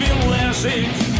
він лежить.